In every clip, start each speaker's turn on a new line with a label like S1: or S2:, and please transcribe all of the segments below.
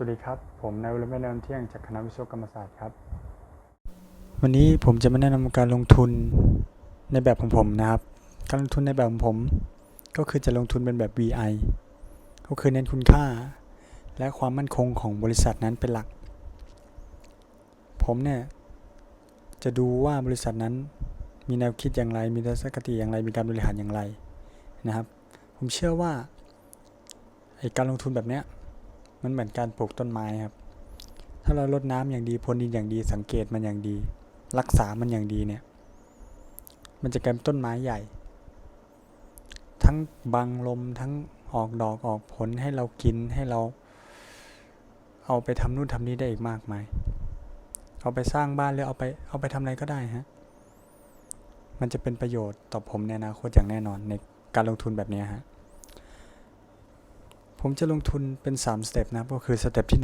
S1: สวัสดีครับ ผมนายวรเมศเนินเที่ยงจากคณะวิศวกรรมศาสตร์ครับ วันนี้ผมจะมาแนะนำการลงทุนในแบบของผมนะครับ การลงทุนในแบบของผม ก็คือจะลงทุนเป็นแบบ VI ก็คือเน้นคุณค่า และความมั่นคงของบริษัทนั้นเป็นหลัก ผมเนี่ยจะดูว่าบริษัทนั้นมีแนวคิดอย่างไร มีทัศนคติอย่างไร มีการบริหารอย่างไรนะครับ ผมเชื่อว่าการลงทุนแบบเนี้ย มันเหมือนการปลูกต้นไม้ครับ ถ้าเรารดน้ำอย่างดีพรวนดินอย่างดีสังเกตมันอย่างดี รักษามันอย่างดีเนี่ย มันจะกลายเป็นต้นไม้ใหญ่ ทั้งบังลมทั้งออกดอกออกผลให้เรากินให้เรา เอาไปทำนู่นทำนี่ได้อีกมากมาย เอาไปสร้างบ้านหรือเอาไปเอาไปทำอะไรก็ได้ฮะ มันจะเป็นประโยชน์ต่อผมในอนาคตอย่างแน่นอนในการลงทุนแบบนี้ฮะ ผมจะลงทุนเป็น3สเต็ปนะก็คือสเต็ปที่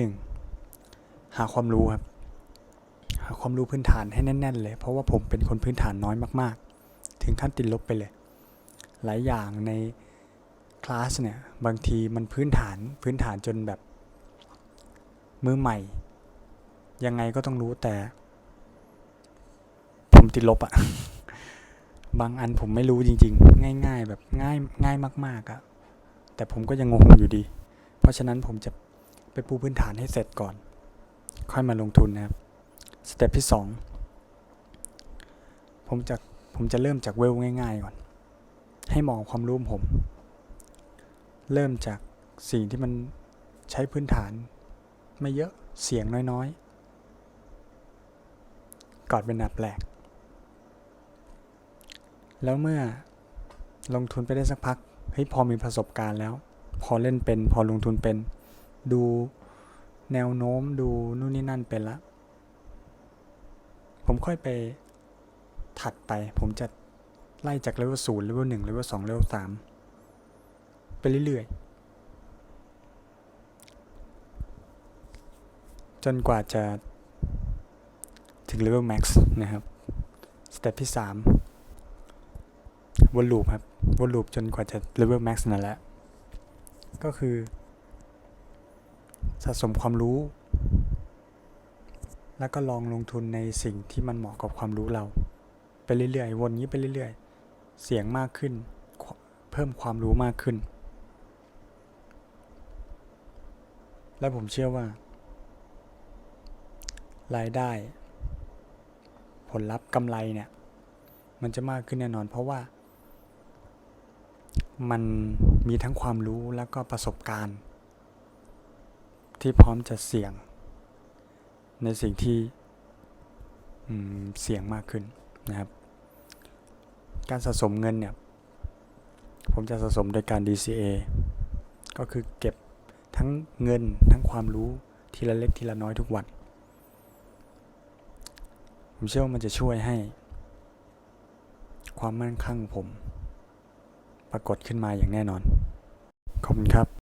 S1: 1 หาความรู้ครับ หาความรู้พื้นฐานให้แน่น ๆ เลย เพราะว่าผมเป็นคนพื้นฐานน้อยมากๆ ถึงขั้นติดลบไปเลย หลายอย่างในคลาสเนี่ยบางทีมันพื้นฐานพื้นฐานจนแบบมือใหม่ ยังไงก็ต้องรู้แต่ ผมติดลบอะบางอันผมไม่รู้จริง ๆ ง่าย ๆ แบบง่ายง่ายมาก ๆอะ แต่ผมก็ยังงงอยู่ดี เพราะฉะนั้นผมจะไปปูพื้นฐานให้เสร็จก่อน ค่อยมาลงทุนนะครับ สเต็ปที่ 2 ผมจะผมจะเริ่มจากเวลง่ายๆก่อน ให้มองความรู้ผม เริ่มจากสิ่งที่มันใช้พื้นฐาน ไม่เยอะเสียงน้อยๆ ก่อนเป็นอันดับแรกแล้วเมื่อลงทุนไปได้สักพัก เฮ้ยพอมีประสบการณ์แล้ว พอเล่นเป็น พอลงทุนเป็น ดูแนวโน้มดูนู่นนี่นั่นเป็นละผมค่อยไปถัดไป ผมจะไล่จากเลเวลศูนย์เลเวลหนึ่งเลเวลสองเลเวลสามไปเรื่อยๆ จนกว่าจะถึงเลเวลแม็กซ์นะครับ สเต็ปที่สามวนลูปครับ วนลูปจนกว่าจะเลเวลแม็กซ์นั่นแหละ ก็คือ สะสมความรู้ แล้วก็ลองลงทุนในสิ่งที่มันเหมาะกับความรู้เรา ไปเรื่อยๆ วนนี้ไปเรื่อยๆ เสียงมากขึ้น เพิ่มความรู้มากขึ้น และผมเชื่อว่า รายได้ ผลลัพธ์กำไรเนี่ย มันจะมากขึ้นแน่นอนเพราะว่า มันมีทั้งความรู้แล้วก็ประสบการณ์ ที่พร้อมจะเสี่ยง ในสิ่งที่เสี่ยงมากขึ้นนะครับ การสะสมเงินเนี่ย ผมจะสะสมโดยการ DCA ก็คือเก็บทั้งเงินทั้งความรู้ทีละเล็กทีละน้อยทุกวัน ผมเชื่อว่ามันจะช่วยให้ ความมั่นคงของผม ปรากฏขึ้นมาอย่างแน่นอน ขอบคุณครับ